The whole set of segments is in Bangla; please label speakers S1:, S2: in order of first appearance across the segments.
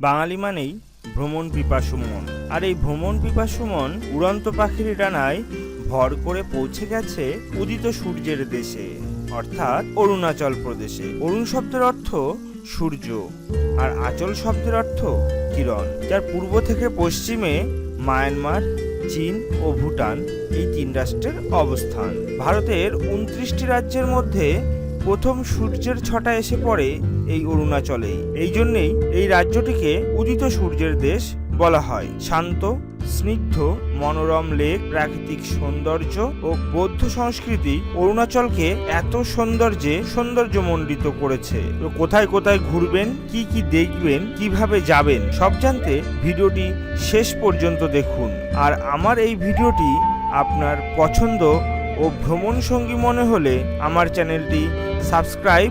S1: বাঙালি মানেই ভ্রমণ পিপাসু মন আর এই ভ্রমণ পিপাসু মন উড়ন্ত পাখির ডানায় ভর করে পৌঁছে গেছে উদিত সূর্যের দেশে, অর্থাৎ অরুণাচল প্রদেশে। অরুণ শব্দের অর্থ সূর্য, আর আচল শব্দের অর্থ কিরণ, যার পূর্ব থেকে পশ্চিমে মায়ানমার, চীন ও ভুটান এই তিন রাষ্ট্রের অবস্থান। ভারতের উনত্রিশটি রাজ্যের মধ্যে প্রথম সূর্যের ছটা এসে পড়ে এই অরুণাচলেই। এই জন্যেই এই রাজ্যটিকে উদিত সূর্যের দেশ বলা হয়। শান্ত, স্নিগ্ধ, মনোরম লেক, প্রাকৃতিক সৌন্দর্য ও বৌদ্ধ সংস্কৃতি অরুণাচলকে এত সৌন্দর্যে সৌন্দর্যমণ্ডিত করেছে। তো কোথায় কোথায় ঘুরবেন, কি কি দেখবেন, কীভাবে যাবেন, সব জানতে ভিডিওটি শেষ পর্যন্ত দেখুন। আর আমার এই ভিডিওটি আপনার পছন্দ ও ভ্রমণ সঙ্গী মনে হলে আমার চ্যানেলটি সাবস্ক্রাইব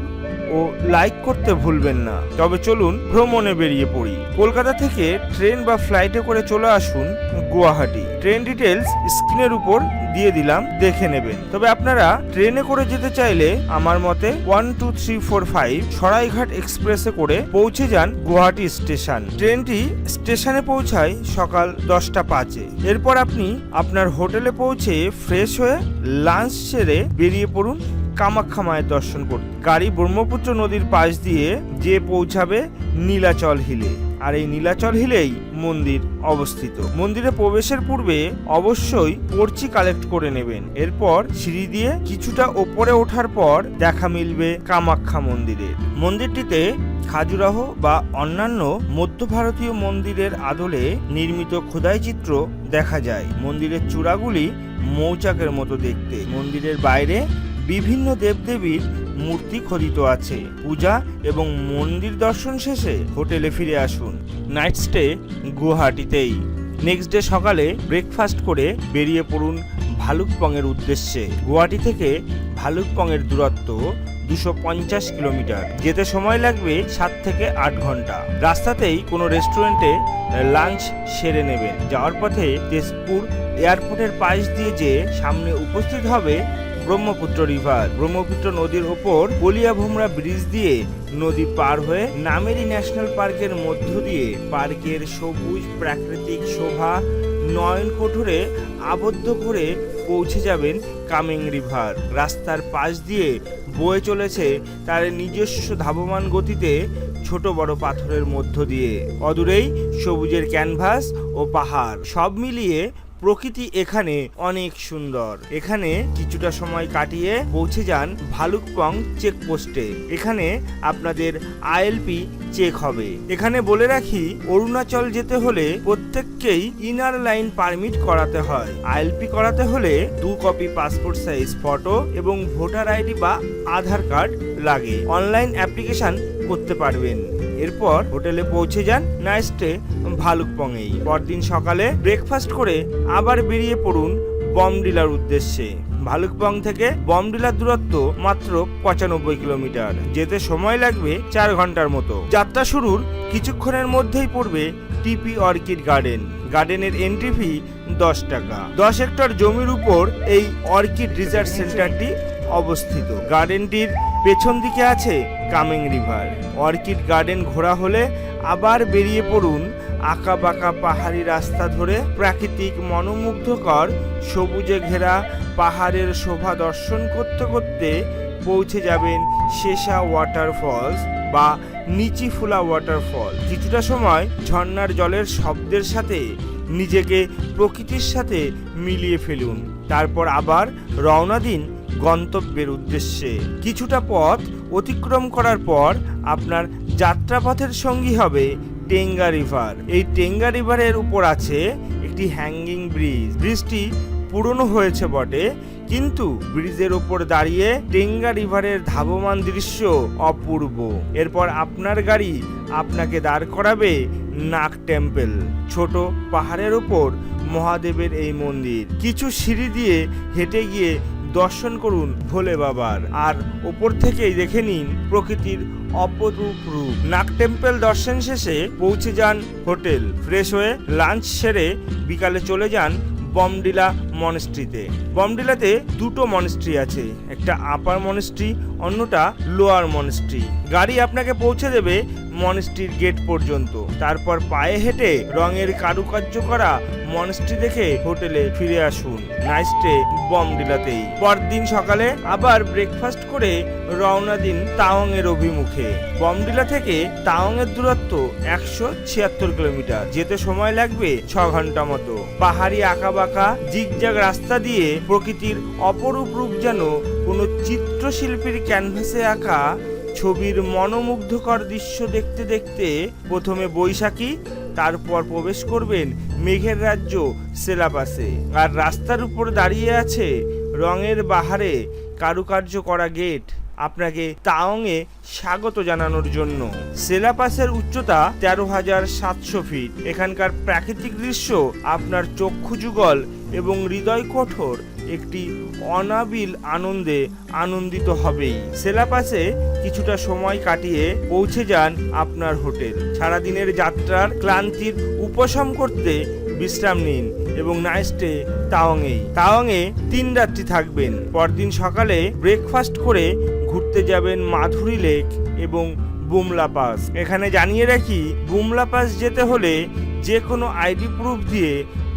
S1: ও লাইক করতে ভুলবেন না। তবে চলুন ভ্রমণে বেরিয়ে পড়ি। কলকাতা থেকে ট্রেন বা ফ্লাইটে করে চলে আসুন গুয়াহাটি। ট্রেন ডিটেলস স্ক্রিনের উপর দিয়ে দিলাম, দেখে নেবেন। তবে আপনারা ট্রেনে করে যেতে চাইলে আমার মতে one two three four five Saraighat এক্সপ্রেসে করে পৌঁছে যান গুয়াহাটি স্টেশন। ট্রেনটি স্টেশনে পৌঁছায় সকাল দশটা পাঁচে। এরপর আপনি আপনার হোটেলে পৌঁছে ফ্রেশ হয়ে লাঞ্চ সেরে বেরিয়ে পড়ুন কামাখ্যা মায়ের দর্শন করতে। গাড়ি ব্রহ্মপুত্র নদীর পাশ দিয়ে যে পৌঁছাবে নীলাচল হিলে। আর এই নীলাচল হিলেই মন্দির অবস্থিত। মন্দিরে প্রবেশের পূর্বে অবশ্যই পর্চি কালেক্ট করে নেবেন। এরপর সিঁড়ি দিয়ে কিছুটা ওপরে ওঠার পর দেখা মিলবে কামাখ্যা মন্দিরের। মন্দিরটিতে খাজুরাহ বা অন্যান্য মধ্য ভারতীয় মন্দিরের আদলে নির্মিত খোদাই চিত্র দেখা যায়। মন্দিরের চূড়াগুলি মৌচাকের মতো দেখতে। মন্দিরের বাইরে বিভিন্ন দেবদেবীর মূর্তি খোদিত আছে। পূজা এবং মন্দির দর্শন শেষে হোটেলে ফিরে আসুন। নাইট স্টে গুয়াহাটিতেই। নেক্সট ডে সকালে ব্রেকফাস্ট করে বেরিয়ে পড়ুন ভালুকপংয়ের উদ্দেশ্যে। গুয়াহাটি থেকে ভালুকপংয়ের দূরত্ব দুশো পঞ্চাশ কিলোমিটার। যেতে সময় লাগবে সাত থেকে আট ঘণ্টা। রাস্তাতেই কোনো রেস্টুরেন্টে লাঞ্চ সেরে নেবেন। যাওয়ার পথে তেজপুর এয়ারপোর্টের পাশ দিয়ে যে সামনে উপস্থিত হবে ব্রহ্মপুত্র রিভার। ব্রহ্মপুত্র নদীর ওপর কলিয়া ভোমরা ব্রিজ দিয়ে নদী পার হয়ে নামেরি ন্যাশনাল পার্কের মধ্য দিয়ে পার্কের সবুজ প্রাকৃতিক শোভা নয়ন কোঠরে আবদ্ধ করে পৌঁছে যাবেন কামিং রিভার। রাস্তার পাশ দিয়ে বয়ে চলেছে তার নিজস্ব ধাবমান গতিতে ছোট বড় পাথরের মধ্য দিয়ে। অদূরেই সবুজের ক্যানভাস ও পাহাড়। সব মিলিয়ে প্রকৃতি এখানে অনেক সুন্দর। এখানে কিছুটা সময় কাটিয়ে পৌঁছে যান ভালুকপং চেকপোস্টে। এখানে আপনাদের আইএলপি চেক হবে। এখানে বলে রাখি, অরুণাচল যেতে হলে প্রত্যেককেই ইনার লাইন পারমিট করাতে হয়। আইএলপি করাতে হলে দু কপি পাসপোর্ট সাইজ ফটো এবং ভোটার আইডি বা আধার কার্ড লাগে। অনলাইন অ্যাপ্লিকেশন করতে পারবেন। এরপর হোটেলে পৌঁছে যান নাইস্টে ভালুকপংয়েই। পরদিন সকালে ব্রেকফাস্ট করে আবার বেরিয়ে পড়ুন বমডিলার উদ্দেশ্যে। ভালুকপং থেকে বমডিলার দূরত্ব মাত্র পঁচানব্বই কিলোমিটার। যেতে সময় লাগবে চার ঘণ্টার মতো। যাত্রা শুরুর কিছুক্ষণের মধ্যেই পড়বে টিপি অর্কিড গার্ডেন। গার্ডেনের এন্ট্রি ফি দশ টাকা। দশ হেক্টর জমির উপর এই অর্কিড রিসার্চ সেন্টারটি অবস্থিত। গার্ডেনটির পেছন দিকে আছে কামিং রিভার। অর্কিড গার্ডেন ঘোরা হলে আবার বেরিয়ে পড়ুন আঁকা বাঁকা পাহাড়ি রাস্তা ধরে প্রাকৃতিক মনোমুগ্ধকর সবুজে ঘেরা পাহাড়ের শোভা দর্শন করতে করতে পৌঁছে যাবেন শেষা ওয়াটারফলস বা নিচিফুলা ওয়াটারফল কিছুটা সময় ঝর্নার জলের শব্দের সাথে নিজেকে প্রকৃতির সাথে মিলিয়ে ফেলুন। তারপর আবার রওনা দিন গন্তব্যের উদ্দেশ্যে। কিছুটা পথ অতিক্রম করার পর আপনার যাত্রাপথের সঙ্গী হবে টেঙ্গা রিভার। এই টেঙ্গা রিভারের উপর আছে একটি হ্যাঙ্গিং ব্রিজ ব্রিজটি পুরনো হয়েছে বটে, কিন্তু ব্রিজের ওপর দাঁড়িয়ে টেঙ্গা রিভারের ধাবমান দৃশ্য অপূর্ব। এরপর আপনার গাড়ি আপনাকে দাঁড় করাবে নাগ টেম্পল, ছোট পাহাড়ের ওপর মহাদেবের এই মন্দির। কিছু সিঁড়ি দিয়ে হেঁটে গিয়ে দর্শন করুন ভোলে বাবার। আর ওপর থেকেই দেখে নিন প্রকৃতির অপরূপ রূপ। নাগ টেম্পল দর্শন শেষে পৌঁছে যান হোটেল। ফ্রেশ হয়ে লাঞ্চ সেরে বিকালে চলে যান বমডিলা মনেস্ট্রিতে। বমডিলাতে দুটো মনেস্ট্রি আছে, একটা আপার মনেস্ট্রি, অন্যটা লোয়ার মনেস্ট্রি। গাড়ি আপনাকে পৌঁছে দেবে মনেস্ট্রির গেট পর্যন্ত। তারপর পায়ে হেঁটে রঙের কারুকার্য করা মনস্ট্রি দেখে হোটেলে ফিরে আসুন। নাইস ডে বমডিলাতেই পরদিন সকালে আবার ব্রেকফাস্ট করে রওনা দিন তাওয়াং এর অভিমুখে বমডিলা থেকে তাওয়াং এর দূরত্ব একশো ছিয়াত্তর কিলোমিটার। যেতে সময় লাগবে ছ ঘণ্টা মতো। পাহাড়ি আঁকাবাঁকা জিগজাগ রাস্তা দিয়ে প্রকৃতির অপরূপ রূপ যেন কোনো চিত্রশিল্পীর ক্যানভাসে আঁকা ছবির মনোমুগ্ধকর দৃশ্য দেখতে দেখতে প্রথমে বৈশাখী, তারপর প্রবেশ করবেন মেঘের রাজ্য সেলাপাসে আর রাস্তার উপর দাঁড়িয়ে আছে রঙের বাহারে কারুকার্য করা গেট। আপনাকে তাওংয়ে স্বাগত জানানোর জন্য। সেলাপাসের উচ্চতা তেরো হাজার সাতশো ফিট। এখানকার প্রাকৃতিক দৃশ্য আপনার চক্ষু যুগল এবং হৃদয় কঠোর একটি অনাবিল আনন্দে আনন্দিত হবেই। সেলাপাসে কিছুটা সময় কাটিয়ে পৌঁছে যান আপনার হোটেল। সারাদিনের যাত্রার ক্লান্তির উপশম করতে বিশ্রাম নিন এবং নাইস্টে তাওয়াংয়েই। তাওয়াংয়ে তিন রাত্রি থাকবেন। পরদিন সকালে ব্রেকফাস্ট করে ঘুরতে যাবেন মাধুরী লেক এবং বুমলা পাস। এখানে জানিয়ে রাখি, বুমলা পাস যেতে হলে যে কোনো আইডি প্রুফ দিয়ে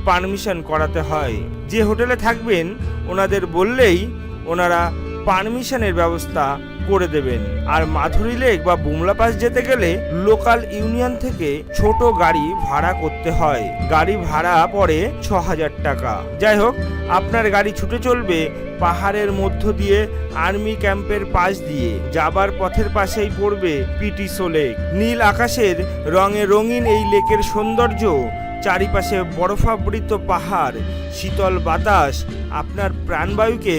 S1: পারমিশন করাতে হয়। যে হোটেলে থাকবেন, ওনাদের বললেই ওনারা পারমিশনের ব্যবস্থা করে দেবেন। আর মাধুরী লেক বা বুমলা পাস যেতে গেলে লোকাল ইউনিয়ন থেকে ছোট গাড়ি ভাড়া করতে হয়। গাড়ি ভাড়া পড়ে ছ হাজার টাকা। যাই হোক, আপনার গাড়ি ছুটে চলবে পাহাড়ের মধ্য দিয়ে, আর্মি ক্যাম্পের পাশ দিয়ে। যাবার পথের পাশেই পড়বে পিটিসো লেক। নীল আকাশের রঙে রঙিন এই লেকের সৌন্দর্য চারিপাশে বরফাবৃত পাহাড়, শীতল বাতাস আপনার প্রাণবায়ুকে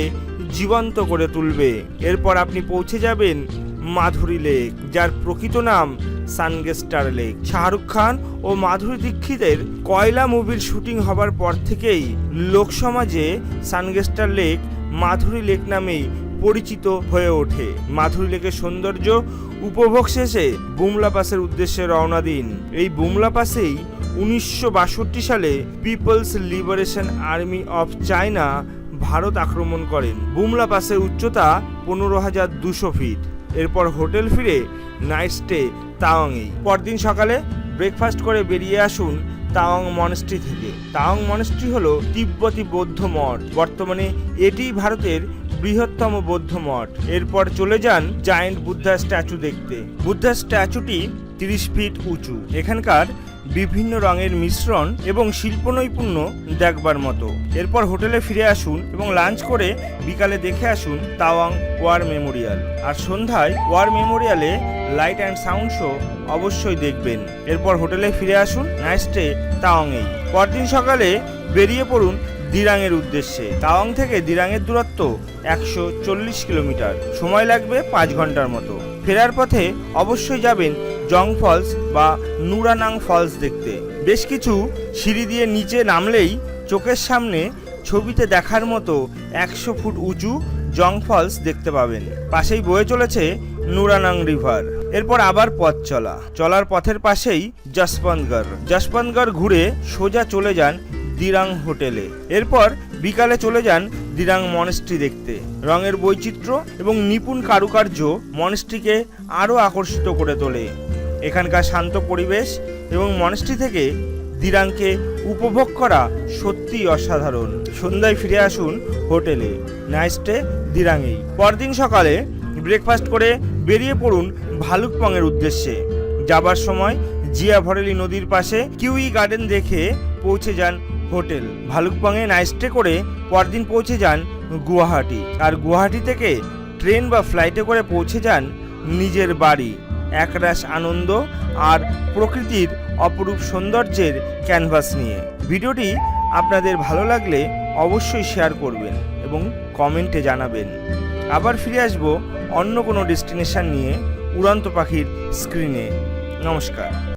S1: জীবন্ত করে তুলবে। এরপর আপনি পৌঁছে যাবেন মাধুরী লেক, যার প্রকৃত নাম সানগেস্টার লেক। শাহরুখ খান ও মাধুরী দীক্ষিতের কয়লা মুভির শুটিং হবার পর থেকেই লোকসমাজে সানগেস্টার লেক, মাধুরী লেক নামেই পরিচিত হয়ে ওঠে। মাধুরী লেকের সৌন্দর্য উপভোগ শেষে বুমলা পাসের উদ্দেশ্যে রওনা দিন। এই বুমলা পাসেই উনিশশো বাষট্টি সালে People's Liberation Army of China Bharat আক্রমণ করেন। বুমলা পাসের উচ্চতা পনেরো হাজার দুশো ফিট। এরপর হোটেল ফিরে নাইট স্টে তাওয়াংয়েই পরদিন সকালে ব্রেকফাস্ট করে বেরিয়ে আসুন তাওয়াং মনস্ট্রি থেকে। তাওয়াং মনস্ট্রি হলো তিব্বতী বৌদ্ধ মঠ। বর্তমানে এটি ভারতের বৃহত্তম বৌদ্ধ মঠ। এরপর চলে যান জায়েন্ট বুদ্ধা স্ট্যাচু দেখতে। বুদ্ধা স্ট্যাচুটি তিরিশ ফিট উঁচু। এখানকার বিভিন্ন রঙের মিশ্রণ এবং শিল্প নৈপুণ্য দেখবার মতো। এরপর হোটেলে ফিরে আসুন এবং লাঞ্চ করে বিকালে দেখে আসুন তাওয়াং ওয়ার মেমোরিয়াল। আর সন্ধ্যায় ওয়ার মেমোরিয়ালে লাইট অ্যান্ড সাউন্ড শো অবশ্যই দেখবেন। এরপর হোটেলে ফিরে আসুন নাইস্টে তাওয়াংয়েই। পরদিন সকালে বেরিয়ে পড়ুন দিরাংয়ের উদ্দেশ্যে। তাওয়াং থেকে দিরাংয়ের দূরত্ব একশো চল্লিশ কিলোমিটার। সময় লাগবে পাঁচ ঘণ্টার মতো। ফেরার পথে অবশ্যই যাবেন জং ফলস বা নুরানাং ফলস দেখতে। বেশ কিছু সিঁড়ি দিয়ে নিচে নামলেই চোখের সামনে ছবিতে দেখার মতো একশো ফুট উঁচু জং ফলস দেখতে পাবেন। পাশেই বয়ে চলেছে নুরানাং রিভার। এরপর আবার পথ চলা। চলার পথের পাশেই যশবন্তগড়। যশবন্তগড় ঘুরে সোজা চলে যান দিরাং হোটেলে। এরপর বিকালে চলে যান দিরাং মনেস্ট্রি দেখতে। রঙের বৈচিত্র্য এবং নিপুণ কারুকার্য মনেস্ট্রিকে আরও আকর্ষিত করে তোলে। এখানকার শান্ত পরিবেশ এবং মনেস্ট্রি থেকে দিরাংকে উপভোগ করা সত্যিই অসাধারণ। সন্ধ্যায় ফিরে আসুন হোটেলে। নাইস্টে দিরাঙেই। পরদিন সকালে ব্রেকফাস্ট করে বেরিয়ে পড়ুন ভালুকপংয়ের উদ্দেশ্যে। যাবার সময় জিয়া ভরেলি নদীর পাশে কিউই গার্ডেন দেখে পৌঁছে যান হোটেল। ভালুকপংয়ে নাইট স্টে করে পরদিন পৌঁছে যান গুয়াহাটি। আর গুয়াহাটি থেকে ট্রেন বা ফ্লাইটে করে পৌঁছে যান নিজের বাড়ি। একরাশ আনন্দ আর প্রকৃতির অপরূপ সৌন্দর্যের ক্যানভাস নিয়ে। ভিডিওটি আপনাদের ভালো লাগলে অবশ্যই শেয়ার করবেন এবং কমেন্টে জানাবেন। আবার ফিরে আসব অন্য কোনো ডেস্টিনেশন নিয়ে উড়ন্ত পাখির স্ক্রিনে নমস্কার।